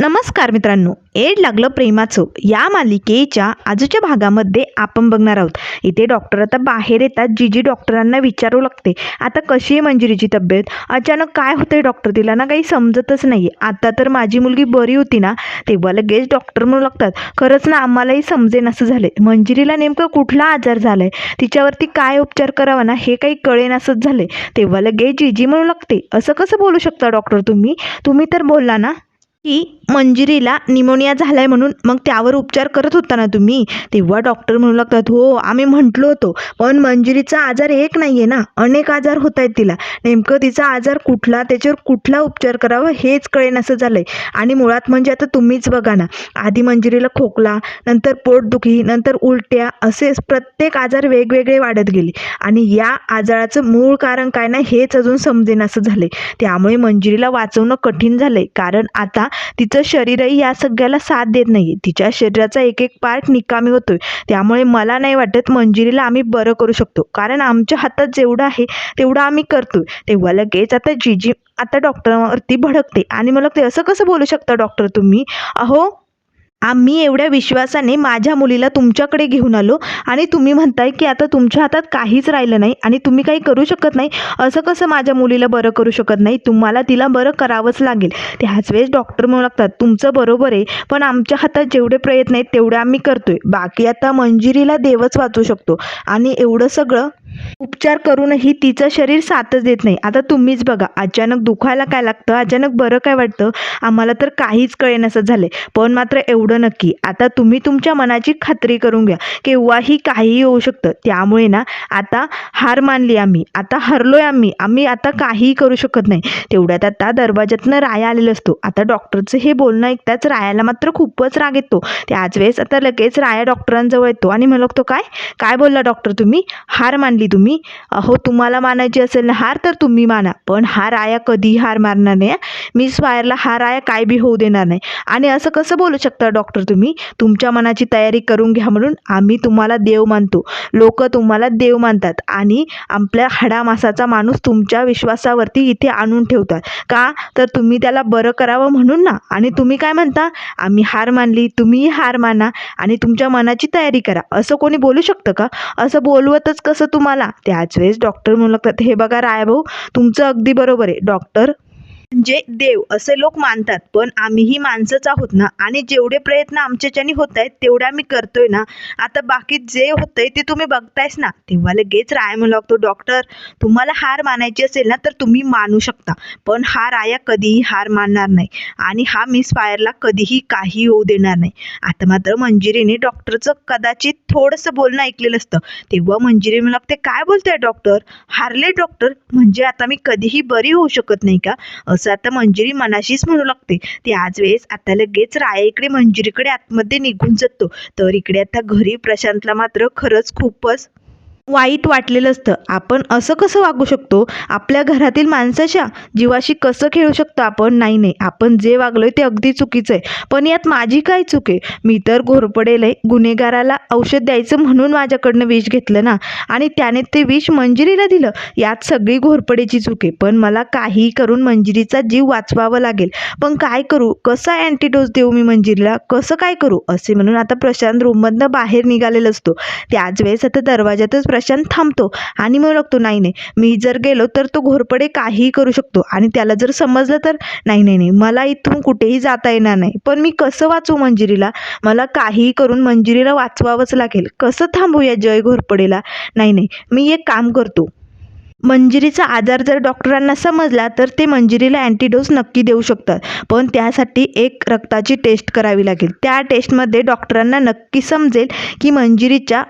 नमस्कार मित्रांनो एड लागलं प्रेमाचं. या मालिकेच्या आजच्या भागामध्ये आपण बघणार आहोत. इथे डॉक्टर आता बाहेर येतात जीजी डॉक्टरांना विचारू लागते. आता कशी आहे मंजिरीची तब्येत? अचानक काय होतंय डॉक्टर तिला ना काही समजतच नाही आता तर माझी मुलगी बरी होती ना तेव्हा लगेच डॉक्टर म्हणू लागतात खरंच ना आम्हालाही समजेन असं आहे मंजिरीला नेमकं कुठला आजार झाला आहे तिच्यावरती काय उपचार करावा ना हे काही कळेन असंच आहे तेव्हा लगेच जीजी म्हणू लागते असं कसं बोलू शकता डॉक्टर तुम्ही? तुम्ही तर बोलला ना. की मंजिरीला निमोनिया झालाय म्हणून मग त्यावर उपचार करत होता ना तुम्ही? तेव्हा डॉक्टर म्हणू लागतात हो आम्ही म्हटलो होतो पण मंजिरीचा आजार एक नाही आहे ना अनेक आजार होत आहेत तिला. नेमकं तिचा आजार कुठला त्याच्यावर कुठला उपचार करावा हेच कळेन असं झालंय. आणि मुळात म्हणजे आता तुम्हीच बघा ना आधी मंजिरीला खोकला नंतर पोटदुखी नंतर उलट्या असेच प्रत्येक आजार वेगवेगळे वाढत गेले. आणि या आजाराचं मूळ कारण काय ना हेच अजून समजेन असं झालंय. त्यामुळे मंजिरीला वाचवणं कठीण झालंय. कारण आता तिचं शरीरही या सगळ्याला साथ देत नाही तिच्या शरीराचा एक एक पार्ट निकामी होतोय. त्यामुळे मला नाही वाटत मंजिरीला आम्ही बरं करू शकतो. कारण आमच्या हातात जेवढं आहे तेवढं आम्ही करतोय. तेव्हा लगेच आता जी जी आता डॉक्टरांवरती भडकते. आणि मला ते असं कसं बोलू शकता डॉक्टर तुम्ही? अहो आम्ही एवढ्या विश्वासाने माझ्या मुलीला तुमच्याकडे घेऊन आलो आणि तुम्ही म्हणताय की आता तुमच्या हातात काहीच राहिलं नाही आणि तुम्ही काही करू शकत नाही. असं कसं माझ्या मुलीला बरं करू शकत नाही? तुम्हाला तिला बरं करावंच लागेल. त्याच वेळेस डॉक्टर म्हणू लागतात तुमचं बरोबर आहे पण आमच्या हातात जेवढे प्रयत्न आहेत तेवढे आम्ही करतोय. बाकी आता मंजिरीला देवच वाचू शकतो. आणि एवढं सगळं उपचार करूनही तिचं शरीर साथच देत नाही. आता तुम्हीच बघा अचानक दुखायला काय लागतं? अचानक बरं काय वाटतं? आम्हाला तर काहीच कळेनसं झालंय. पण मात्र एवढं नक्की. आता तुम्ही तुमच्या मनाची खात्री करून घ्या. केव्हाही काहीही होऊ शकतं. त्यामुळे ना आता हार मानली आम्ही. आता हरलोय आम्ही. आम्ही आता काहीही करू शकत नाही. तेवढ्यात आता दरवाज्यातनं राया आलेला असतो. आता डॉक्टरचं हे बोलणं ऐकताच रायाला मात्र खूपच राग येतो. त्याच वेळेस आता लगेच राया डॉक्टरांजवळ येतो. आणि म्हणतो तो काय? काय बोलला डॉक्टर तुम्ही? हार मानली तुम्ही अहो तुम्हाला मानायची असेल ना हार तर तुम्ही माना पण हा राया कधीही हार मारणार नाही मिस मी स्वायरला हा राया काय बी होऊ देणार नाही. आणि असं कसं बोलू शकता डॉक्टर तुम्ही? तुमच्या मनाची तयारी करून घ्या म्हणून आम्ही तुम्हाला देव मानतो. लोक तुम्हाला देव मानतात आणि आपल्या हाडामासाचा माणूस तुमच्या विश्वासावरती इथे आणून ठेवतात. का? तर तुम्ही त्याला बरं करावं म्हणून ना. आणि तुम्ही काय म्हणता? आम्ही हार मानली तुम्हीही हार माना आणि तुमच्या मनाची तयारी करा. असं कोणी बोलू शकतं का? असं बोलवतच कसं तुम्हाला त्याच वेळेस डॉक्टर म्हणू लागतात हे बघा रायभाऊ तुमचं अगदी बरोबर आहे. डॉक्टर म्हणजे देव असे लोक मानतात. पण आम्हीही माणसंच आहोत ना? आणि जेवढे प्रयत्न आमच्याच्यानी होत आहेत तेवढे आम्ही करतोय ना? आता बाकी जे होतंय ते तुम्ही बघतायच ना? तेव्हा लगेच राय म्हणू लागतो डॉक्टर तुम्हाला हार मानायची असेल ना तर तुम्ही मानू शकता. पण हा राया कधीही हार मानणार नाही. आणि हा मिस फायरला कधीही काही होऊ देणार नाही. आता मात्र मंजिरीने डॉक्टरचं कदाचित थोडंसं बोलणं ऐकलेलं असतं. तेव्हा मंजिरी म्हणू लागते काय बोलताय डॉक्टर? हारले डॉक्टर? म्हणजे आता मी कधीही बरी होऊ शकत नाही का? असं आता मंजिरी मनाशीच म्हणू लागते. ती आज वेळेस आता लगेच राया इकडे मंजिरीकडे आतमध्ये निघून जातो. तर इकडे आता घरी प्रशांतला मात्र खरंच खूपच वाईट वाटलेलं असतं. आपण असं कसं वागू शकतो? आपल्या घरातील माणसाच्या जीवाशी कसं खेळू शकतो आपण? नाही नाही. आपण जे वागलोय ते अगदी चुकीचं आहे. पण यात माझी काय चूक आहे? मी तर घोरपडेल आहे. गुन्हेगाराला औषध द्यायचं म्हणून माझ्याकडनं विष घेतलं ना. आणि त्याने ते विष मंजिरीला दिलं. यात सगळी घोरपडेची चूक आहे. पण मला काही करून मंजिरीचा जीव वाचवावा लागेल. पण काय करू? कसा अँटीडोस देऊ मी मंजिरीला? कसं काय करू? असे म्हणून आता प्रशांत रूममधनं बाहेर निघालेला असतो. त्याच वेळेस आता दरवाजातच प्रशांत थांबतो आणि मग लागतो नाही नाही मी जर गेलो तर तो घोरपडे काहीही करू शकतो आणि त्याला जर समजलं तर नाही नाही नाही मला इथून कुठेही जाता येणार नाही. पण मी कसं वाचू मंजिरीला? मला काहीही करून मंजिरीला वाचवावंच लागेल. कसं थांबूया जय घोरपडेला? नाही नाही मी एक काम करतो. मंजिरीचा आजार जर डॉक्टरांना समजला तर ते मंजिरीला अँटीडोस नक्की देऊ शकतात. पण त्यासाठी एक रक्ताची टेस्ट करावी लागेल. त्या टेस्टमध्ये डॉक्टरांना नक्की समजेल की मंजिरीच्या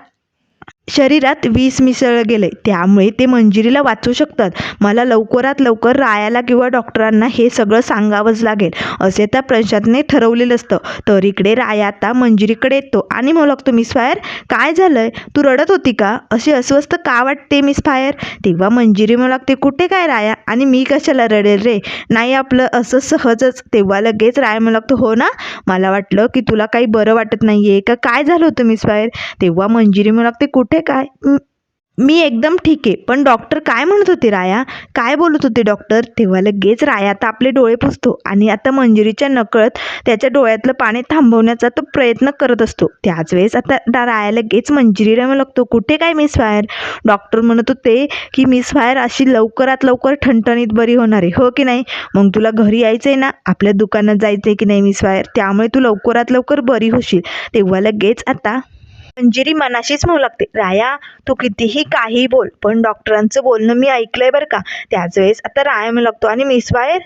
शरीरात विष मिसळलं गेलं. आहे त्यामुळे ते मंजिरीला वाचू शकतात. मला लवकरात लवकर रायाला किंवा डॉक्टरांना हे सगळं सांगावंच लागेल असे त्या प्रशांतने ठरवलेलं असतं. तर इकडे राया आता मंजिरीकडे येतो. आणि मग लागतो मिस फायर काय झालं आहे तू रडत होती का? अशी अस्वस्थ का वाटते मिस फायर? तेव्हा मंजिरी मला लागते कुठे काय राया? आणि मी कशाला रडेल रे? नाही आपलं असं सहजच. तेव्हा लगेच राया मला लागतो हो ना? मला वाटलं की तुला काही बरं वाटत नाही आहे का? काय झालं होतं मिस फायर? तेव्हा मंजिरी मला लागते कुठे काय? मी एकदम ठीक आहे. पण डॉक्टर काय म्हणत होते राया? काय बोलत होते डॉक्टर तेव्हा लगेच राया आता आपले डोळे पुसतो आणि आता मंजिरीच्या नकळत त्याच्या डोळ्यातलं पाणी थांबवण्याचा तो प्रयत्न करत असतो. त्याच वेळेस आता राया लगेच मंजिरी म्हणू लागतो. कुठे काय मिस फायर? डॉक्टर म्हणत होते की मिस फायर अशी लवकरात लवकर ठणठणीत बरी होणार आहे. हो की नाही? मग तुला घरी यायचं आहे ना? आपल्या दुकानात जायचं आहे की नाही मिस फायर? त्यामुळे तू लवकरात लवकर बरी होशील. तेव्हा लगेच आता मंजिरी मनाशीच म्हणू लागते राया तू कितीही काही बोल पण डॉक्टरांचं बोलणं मी ऐकलंय बरं का? त्याच वेळेस आता राया म्हणू लागतो आणि मिस वायर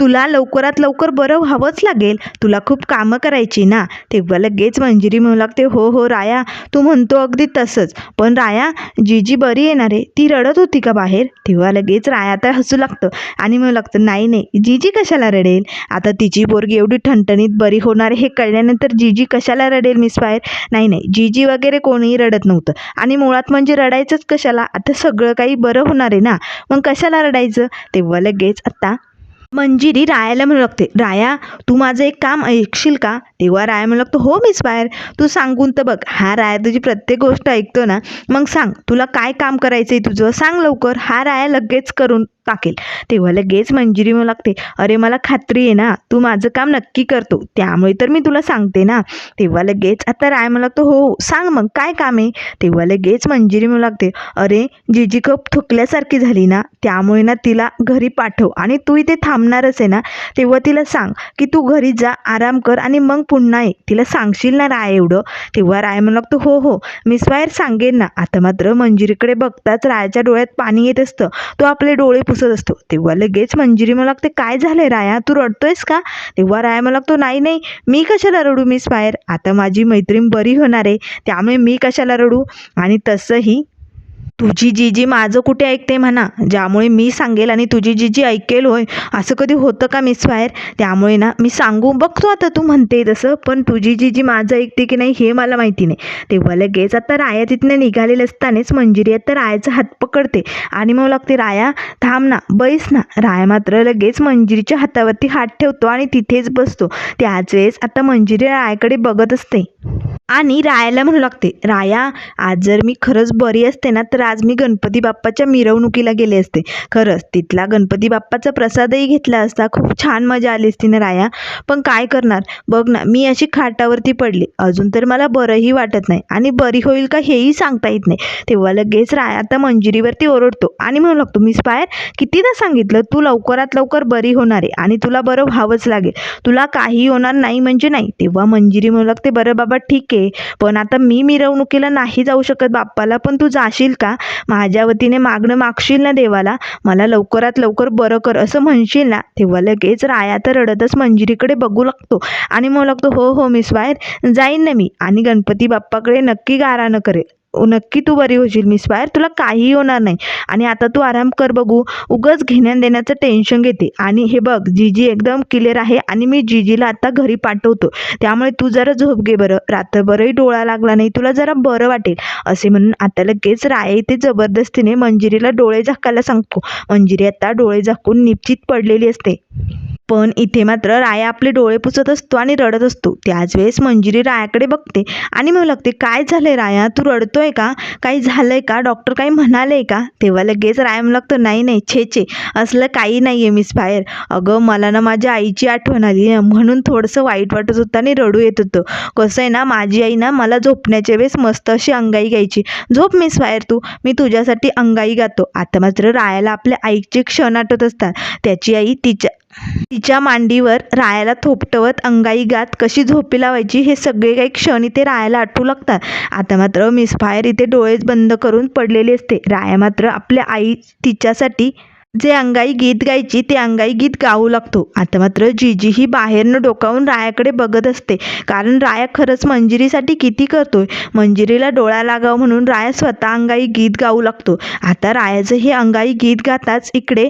तुला लवकरात लवकर बरं व्हावंच लागेल. तुला खूप कामं करायची ना. तेव्हा लगेच मंजिरी म्हणू लागते हो हो राया तू म्हणतो अगदी तसंच. पण राया जी जी बरी येणार. आहे ती रडत होती का बाहेर? तेव्हा लगेच राया तर हसू लागतं आणि म्हणू लागतं नाही नाही जीजी कशाला रडेल? आता तिची पोरगी एवढी ठणठणीत बरी होणार आहे हे कळल्यानंतर जीजी कशाला रडेल मिस बाहेर? नाही नाही जीजी वगैरे कोणीही रडत नव्हतं. आणि मुळात म्हणजे रडायचंच कशाला? आता सगळं काही बरं होणार आहे ना. मग कशाला रडायचं? तेव्हा लगेच आता मंजिरी रायाला म्हणू लागते. राया तू माझं एक काम ऐकशील का? तेव्हा राय म्हणलं लागतो हो मिस फायर तू सांगून तर बघ हा राय तुझी प्रत्येक गोष्ट ऐकतो ना मग सांग तुला काय काम करायचं आहे तुझं? सांग लवकर हा राय लगेच करून टाकेल. तेव्हा लगेच मंजिरी म्हणू लागते अरे मला खात्री आहे ना तू माझं काम नक्की करतो त्यामुळे तर मी तुला सांगते ना. तेव्हा लगेच आता राय म्हणू लागतो हो हो, सांग मग काय काम आहे? तेव्हा लगेच मंजिरी म्हणू लागते अरे जीजी कप थुकल्यासारखी झाली ना त्यामुळे ना तिला घरी पाठव आणि तू इथे थांबणारच आहे ना. तेव्हा तिला सांग की तू घरी जा आराम कर आणि मग पुन्हा ये. तिला सांगशील ना राय एवढं? तेव्हा राय म्हणू लागतो हो हो. मिस वायर सांगेन ना. आता मात्र मंजिरीकडे बघताच रायाच्या डोळ्यात पाणी येत असतं. तो आपले डोळे पुसत असतो. तेव्हा लगेच मंजिरी मला लागते काय झालंय राया? तू रडतोयस का? तेव्हा राया मला लागतो नाही नाही. मी कशाला रडू मिस फायर आता माझी मैत्रीण बरी होणार आहे. त्यामुळे मी कशाला रडू? आणि तसंही तुझी जीजी माझं कुठे ऐकते म्हणा ज्यामुळे मी सांगेल आणि तुझी जीजी ऐकेल होय असं कधी होतं का मिस फायर त्यामुळे ना मी सांगू बघतो आता तू म्हणते तसं पण तुझी जीजी माझं ऐकते की नाही हे मला माहिती नाही. तेव्हा लगेच आता राया तिथनं निघालेलं असतानाच मंजिरी आता रायाचा हात पकडते. आणि मग लागते राया थांब ना बैस ना. राया मात्र लगेच मंजिरीच्या हातावरती हात ठेवतो आणि तिथेच बसतो. त्याच वेळेस आता मंजिरी रायाकडे बघत असते. आणि रायाला म्हणू लागते राया आज जर मी खरंच बरी असते ना तर आज मी गणपती बाप्पाच्या मिरवणुकीला गेले असते. खरंच तिथला गणपती बाप्पाचा प्रसादही घेतला असता खूप छान मजा आली असती ना राया? पण काय करणार? बघ ना मी अशी खाटावरती पडली. अजून तर मला बरंही वाटत नाही आणि बरी होईल का हेही सांगता येत नाही. तेव्हा लगेच राया आता मंजिरीवरती ओरडतो आणि म्हणू लागतो मिस पायर कितीदा सांगितलं तू लवकरात लवकर बरी होणार आहे आणि तुला बरं व्हावंच लागेल. तुला काही होणार नाही म्हणजे नाही. तेव्हा मंजिरी म्हणू लागते बरं बाबा ठीक आहे. पण आता मी मिरवणुकीला नाही जाऊ शकत बाप्पाला पण तू जाशील का? माझ्या वतीने मागणं मागशील ना देवाला? मला लवकरात लवकर बरं कर असं म्हणशील ना? तेव्हा लगेच राया तर रडतच मंजिरीकडे बघू लागतो. आणि मग लागतो हो हो मिस वायर जाईन ना मी. आणि गणपती बाप्पाकडे नक्की गारानं करेल. नक्की तू बरी होशील मिस वायर तुला काहीही होणार नाही. आणि आता तू आराम कर बघू. उगच घेण्यान देण्याचं टेन्शन घेते. आणि हे बघ जीजी एकदम क्लिअर आहे. आणि मी जीजीला आता घरी पाठवतो. त्यामुळे तू जरा झोप घे बरं. रात्रभरही डोळा लागला नाही. तुला जरा बरं वाटेल. असे म्हणून आता लगेच राय इथे जबरदस्तीने मंजिरीला डोळे झाकायला सांगतो. मंजिरी आता डोळे झाकून निश्चित पडलेली असते. पण इथे मात्र राया आपले डोळे पुसत असतो आणि रडत असतो. त्याच वेळेस मंजिरी रायाकडे बघते आणि म्हणू लागते काय झालंय राया? तू रडतोय का? काही झालंय का? डॉक्टर काही म्हणाले का? तेव्हा लगेच राया म्हणू लागतं नाही नाही छे छे असलं काही नाही आहे मिस बाहेर. अगं मला ना माझ्या आईची आठवण आली म्हणून थोडंसं वाईट वाटत होतं आणि रडू येत होतं. कसं आहे ना माझी आई ना मला झोपण्याच्या वेळेस मस्त अशी अंगाई घ्यायची. झोप मिस फायर तू. मी तुझ्यासाठी अंगाई गातो. आता मात्र रायाला आपल्या आईचे क्षण आठवत असतात. त्याची आई तिच्या तिच्या मांडीवर रायाला थोपटवत अंगाई गात कशी झोपी लावायची हे सगळे काही क्षण इथे रायाला आठवू लागतात. आता मात्र मिस फायर इथे डोळेच बंद करून पडलेली असते. राया मात्र आपल्या आई तिच्यासाठी जे अंगाई गीत गायची ते अंगाई गीत गाऊ लागतो. आता मात्र जीजी ही बाहेरनं डोकावून रायाकडे बघत असते. कारण राया खरंच मंजिरीसाठी किती करतोय? मंजिरीला डोळा लागाव म्हणून राया स्वतः अंगाई गीत गाऊ लागतो. आता रायाचं हे अंगाई गीत गाताच इकडे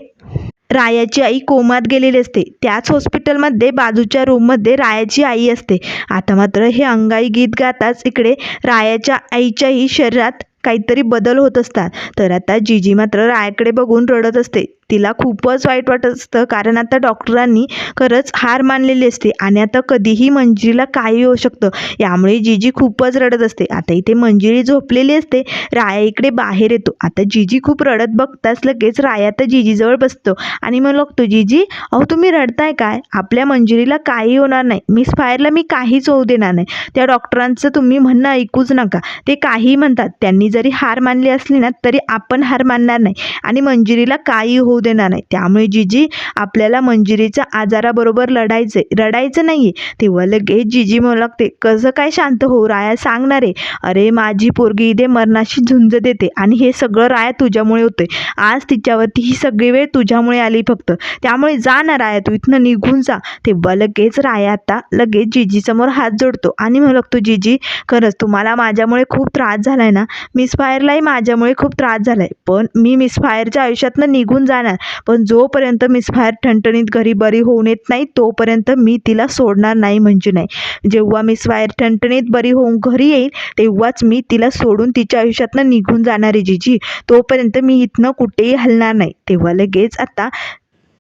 रायाची आई कोमात गेलेली असते. त्याच हॉस्पिटलमध्ये बाजूच्या रूममध्ये रायाची आई असते. आता मात्र हे अंगाई गीत गाताच इकडे रायाच्या आईच्याही शरीरात काहीतरी बदल होत असतात. तर आता जीजी मात्र रायाकडे बघून रडत असते. तिला खूपच वाईट वाटत असतं. कारण आता डॉक्टरांनी खरंच हार मानलेली असते आणि आता कधीही मंजिरीला काही होऊ शकतं. यामुळे जीजी खूपच रडत असते. आता इथे मंजिरी झोपलेली असते. राया इकडे बाहेर येतो. आता जीजी खूप रडत बघताच लगेच राया तर जीजीजवळ बसतो आणि मग लागतो जीजी अहो तुम्ही रडताय काय? आपल्या मंजिरीला काही होणार नाही. मिस फायरला मी काहीच होऊ देणार नाही. त्या डॉक्टरांचं तुम्ही म्हणणं ऐकूच नका. ते काही म्हणतात. त्यांनी जरी हार मानली असली ना तरी आपण हार मानणार नाही. आणि मंजिरीला काही होऊ देणार नाही. त्यामुळे जीजी आपल्याला मंजिरीच्या आजाराबरोबर लढायचे रडायचं नाही आहे तेव्हा लगेच जीजी म्हणू लागते कसं काय शांत होऊ? राया सांगणार आहे. अरे माझी पोरगी इथे मरणाशी झुंज देते आणि हे सगळं राया तुझ्यामुळे होते आज तिच्यावरती ही सगळी वेळ तुझ्यामुळे आली फक्त. त्यामुळे जा ना राया तू इथनं निघून जा. तेव्हा लगेच राया आता लगेच जीजीसमोर हात जोडतो आणि म्हणू लागतो जीजी खरंच तुम्हाला माझ्यामुळे खूप त्रास झाला आहे ना? मिस फायरलाही माझ्यामुळे खूप त्रास झाला आहे पण मी मिस फायरच्या आयुष्यातनं निघून जाणार पण जोपर्यंत मिस फायर ठणठणीत घरी बरी होऊन येत नाही तोपर्यंत मी तिला सोडणार नाही म्हणजे नाही. जेव्हा मिस फायर ठणठणीत बरी होऊन घरी येईल तेव्हाच मी तिला सोडून तिच्या आयुष्यातनं निघून जाणार आहे जीजी. तोपर्यंत मी इथनं कुठेही हलणार नाही. तेव्हा लगेच आता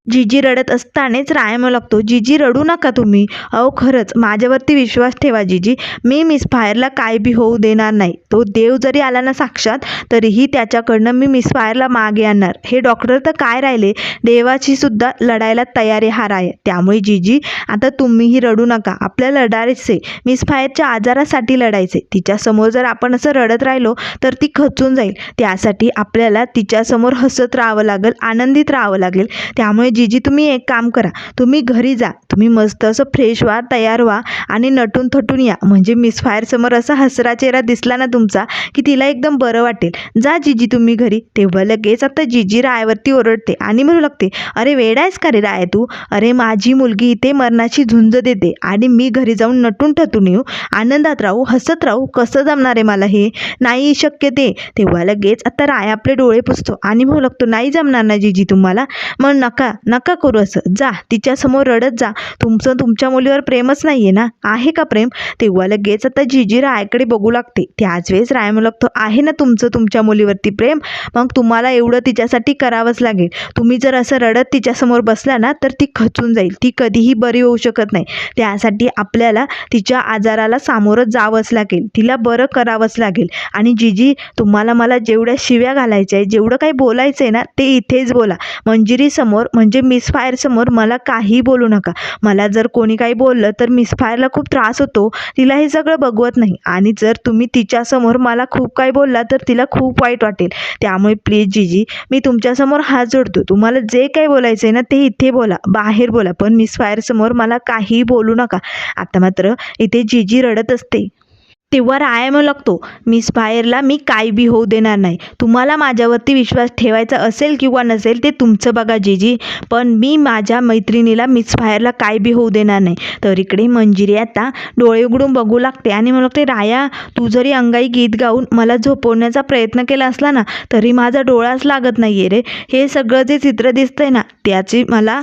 जीजी रडत असतानाच राया लागतो जीजी रडू नका तुम्ही. अहो खरंच. माझ्यावरती विश्वास ठेवा जीजी. मी मिस फायरला काय बी होऊ देणार नाही. तो देव जरी आला ना साक्षात तरीही त्याच्याकडनं मी मिस फायरला मागे आणणार. हे डॉक्टर तर काय राहिले? देवाची सुद्धा लढायला तयारी हा आहे त्यामुळे जीजी आता तुम्हीही रडू नका. आपल्या लढायचे मिस फायरच्या आजारासाठी लढायचे. तिच्यासमोर जर आपण असं रडत राहिलो तर ती खचून जाईल. त्यासाठी आपल्याला तिच्यासमोर हसत राहावं लागेल आनंदित राहावं लागेल. त्यामुळे जीजी तुम्ही एक काम करा. तुम्ही घरी जा. तुम्ही मस्त असं फ्रेश व्हा तयार व्हा आणि नटून थटून या. म्हणजे मिस फायरसमोर असा हसरा चेहरा दिसला ना तुमचा की तिला एकदम बरं वाटेल. जा जीजी तुम्ही घरी. तेव्हा लगेच आता जीजी रायावरती ओरडते आणि म्हणू लागते अरे वेडायस का रे राय तू? अरे माझी मुलगी इथे मरणाची झुंज देते आणि मी घरी जाऊन नटून ठटून येऊ. आनंदात राहू हसत राहू. कसं जमणार आहे मला हे? नाही शक्य ते. तेव्हा लगेच आता राय आपले डोळे पुसतो आणि म्हणू लागतो नाही जमणार ना जीजी तुम्हाला. मग नका. नका करू असं. जा तिच्यासमोर रडत जा. तुमचं तुमच्या मुलीवर प्रेमच नाही आहे ना? आहे का प्रेम? तेव्हा लगेच आता जिजी रायाकडे बघू लागते. त्याच वेळेस राय म्हणू लागतो आहे ना तुमचं तुमच्या मुलीवरती प्रेम? मग तुम्हाला एवढं तिच्यासाठी करावंच लागेल. तुम्ही जर असं रडत तिच्यासमोर बसला ना तर ती खचून जाईल. ती कधीही बरी होऊ शकत नाही. त्यासाठी आपल्याला तिच्या आजाराला सामोरं जावंच लागेल. तिला बरं करावंच लागेल. आणि जीजी तुम्हाला मला जेवढ्या शिव्या घालायच्या आहे जेवढं काही बोलायचं आहे ना ते इथेच बोला. मंजिरीसमोर म्हणजे म्हणजे मिस फायरसमोर मला काही बोलू नका. मला जर कोणी काही बोललं तर मिस फायरला खूप त्रास होतो. तिला हे सगळं बघवत नाही. आणि जर तुम्ही तिच्यासमोर मला खूप काही बोलला तर तिला खूप वाईट वाटेल. त्यामुळे प्लीज जीजी मी तुमच्यासमोर हात जोडतो. तुम्हाला जे काही बोलायचं आहे ना ते इथे बोला बाहेर बोला. पण मिस फायरसमोर मला काही बोलू नका. आता मात्र इथे जीजी रडत असते. तेव्हा राया म्हणू लागतो. मिस फायरला मी काय बी होऊ देणार नाही. तुम्हाला माझ्यावरती विश्वास ठेवायचा असेल किंवा नसेल ते तुमचं बघा जीजी. पण मी माझ्या मैत्रिणीला मिस फायरला काय बी होऊ देणार नाही. तर इकडे मंजिरी आता डोळे उघडून बघू लागते. आणि मला लागते राया तू जरी अंगाई गीत गाऊन मला झोपवण्याचा प्रयत्न केला असला ना तरी माझा डोळाच लागत नाही आहे रे. हे सगळं जे चित्र दिसतंय ना त्याची मला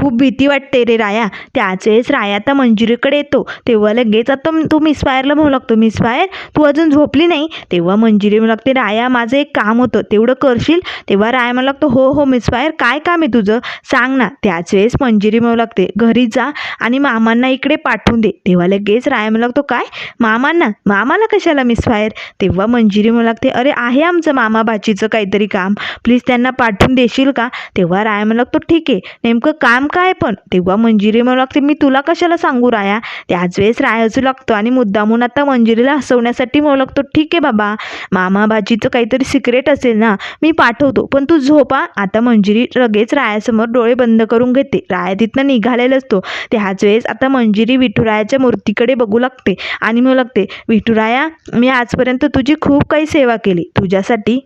खूप भीती वाटते रे राया. त्याच वेळेस राया आता मंजिरीकडे येतो. तेव्हा लगेच आता तू मिस फायरला म्हणू लागतो. मिस फायर तू अजून झोपली नाही? तेव्हा मंजिरी म्हणू लागते राया माझं एक काम होतं. तेवढं करशील? तेव्हा राया म्हणू लागतो हो हो मिस फायर काय काम आहे तुझं? सांग ना. त्याच वेळेस मंजिरी म्हणू लागते घरी जा आणि मामांना इकडे पाठवून दे. तेव्हा लगेच राया म्हणू लागतो काय? मामांना? मामाला कशाला मिस फायर तेव्हा मंजिरी म्हणू लागते अरे आहे आमचं मामा भाचीचं काहीतरी काम. प्लीज त्यांना पाठवून देशील का? तेव्हा राया म्हणू लागतो ठीक आहे. नेमकं काम काय पण? तेव्हा मंजिरी म्हणू लागते. मी तुला कशाला सांगू राया? त्याच वेळेस राय हसू लागतो आणि मुद्दामून आता मंजिरीला हसवण्यासाठी म्हणू लागतो. ठीक आहे बाबा. मामा भाजीचं काहीतरी सिक्रेट असेल ना मी पाठवतो. पण तू झोपा. आता मंजिरी लगेच रायासमोर डोळे बंद करून घेते. राया तिथनं निघालेला असतो. त्याच वेळेस आता मंजिरी विठुरायाच्या मूर्तीकडे बघू लागते. आणि म्हणू लागते विठुराया मी आजपर्यंत तुझी खूप काही सेवा केली. तुझ्यासाठी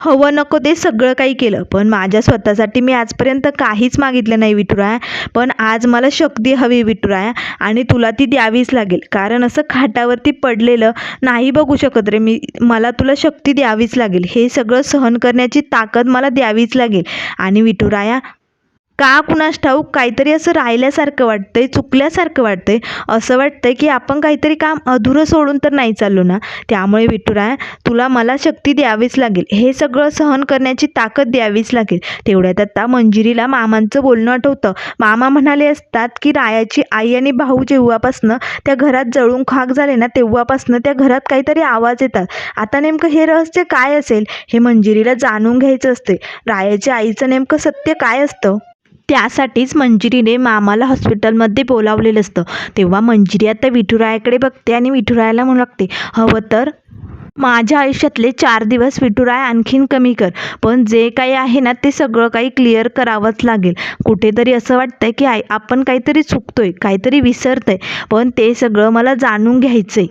हवं नको ते सगळं काही केलं. पण माझ्या स्वतःसाठी मी आजपर्यंत काहीच मागितलं नाही विठुराया. पण आज मला शक्ती हवी विठुराया आणि तुला ती द्यावीच लागेल. कारण असं खाटावरती पडलेलं नाही बघू शकत रे मी. मला तुला शक्ती द्यावीच लागेल. हे सगळं सहन करण्याची ताकद मला द्यावीच लागेल. आणि विठुराया का कुणास ठाऊक काहीतरी असं राहिल्यासारखं वाटतंय चुकल्यासारखं वाटतंय. असं वाटतंय की आपण काहीतरी काम अधुरं सोडून तर नाही चाललो ना? त्यामुळे विठुराया तुला मला शक्ती द्यावीच लागेल. हे सगळं सहन करण्याची ताकद द्यावीच लागेल. तेवढ्यात आता मंजिरीला मामांचं बोलणं आठवतं. मामा म्हणाले असतात की रायाची आई आणि भाऊ जेव्हापासनं त्या घरात जळून खाक झाले ना तेव्हापासनं त्या घरात काहीतरी आवाज येतात. आता नेमकं हे रहस्य काय असेल हे मंजिरीला जाणून घ्यायचं असते रायाच्या आईचं नेमकं सत्य काय असतं? त्यासाठीच मंजिरीने मामाला हॉस्पिटलमध्ये बोलावलेलं असतं. तेव्हा मंजिरी आता विठुरायाकडे बघते आणि विठुरायाला म्हणू लागते हवं तर माझ्या आयुष्यातले चार दिवस विठुराय आणखीन कमी कर. पण जे काही आहे ना ते सगळं काही क्लिअर करावंच लागेल. कुठेतरी असं वाटतंय की आय आपण काहीतरी चुकतोय काहीतरी विसरतंय पण ते सगळं मला जाणून घ्यायचंय.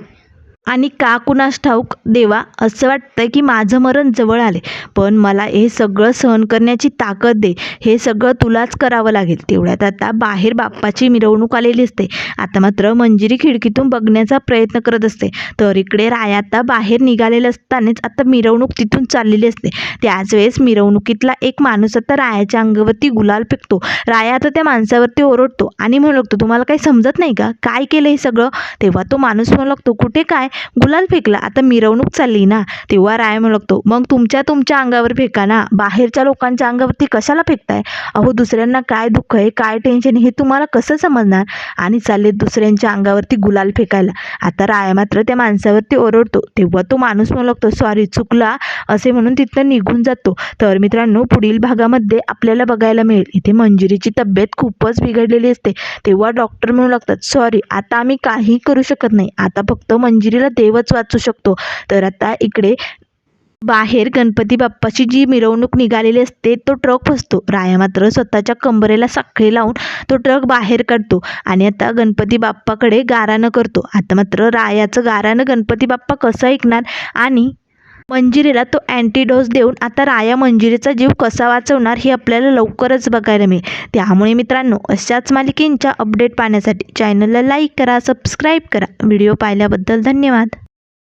आणि का कुणास ठाऊक देवा असं वाटतं की माझं मरण जवळ आले पण मला हे सगळं सहन करण्याची ताकद दे. हे सगळं तुलाच करावं लागेल. तेवढ्यात आता बाहेर बाप्पाची मिरवणूक आलेली असते. आता मात्र मंजिरी खिडकीतून बघण्याचा प्रयत्न करत असते. तर इकडे राया आता बाहेर निघालेलं असतानाच आता मिरवणूक तिथून चाललेली असते. त्याच वेळेस मिरवणुकीतला एक माणूस आता रायाच्या अंगावरती गुलाल फेकतो. राया आता त्या माणसावरती ओरडतो आणि म्हणू लागतो तुम्हाला काही समजत नाही का? काय केलं हे सगळं? तेव्हा तो माणूस म्हणू लागतो कुठे काय? गुलाल फेकला आता मिरवणूक चालली ना तेव्हा राय म्हणू लागतो मग तुमच्या तुमच्या अंगावर फेका ना बाहेरच्या लोकांच्या अंगावरती कशाला फेकताय? अहो दुसऱ्यांना काय दुःख आहे काय टेन्शन आहे हे तुम्हाला कसं समजणार? आणि चालले दुसऱ्यांच्या अंगावरती गुलाल फेकायला. आता राय मात्र त्या माणसावरती ओरडतो. तेव्हा तो माणूस म्हणू लागतो सॉरी चुकला असे म्हणून तिथनं निघून जातो. तर मित्रांनो पुढील भागामध्ये आपल्याला बघायला मिळेल. इथे मंजुरीची तब्येत खूपच बिघडलेली असते. तेव्हा डॉक्टर म्हणू लागतात सॉरी आता आम्ही काही करू शकत नाही. आता फक्त मंजिरीला देवच वाचू शकतो. तर आता इकडे बाहेर गणपती बाप्पाची जी मिरवणूक निघालेली असते तो ट्रक फसतो. राया मात्र स्वतःच्या कंबरेला साखळी लावून तो ट्रक बाहेर काढतो आणि आता गणपती बाप्पाकडे गारानं करतो. आता मात्र रायाचं गारानं गणपती बाप्पा कसं ऐकणार आणि मंजिरीला तो अँटीडोस देऊन आता राया मंजिरीचा जीव कसा वाचवणार हे आपल्याला लवकरच बघायला मिळेल. त्यामुळे मित्रांनो अशाच मालिकेंच्या अपडेट पाहण्यासाठी चॅनलला लाईक करा सबस्क्राईब करा. व्हिडिओ पाहिल्याबद्दल धन्यवाद.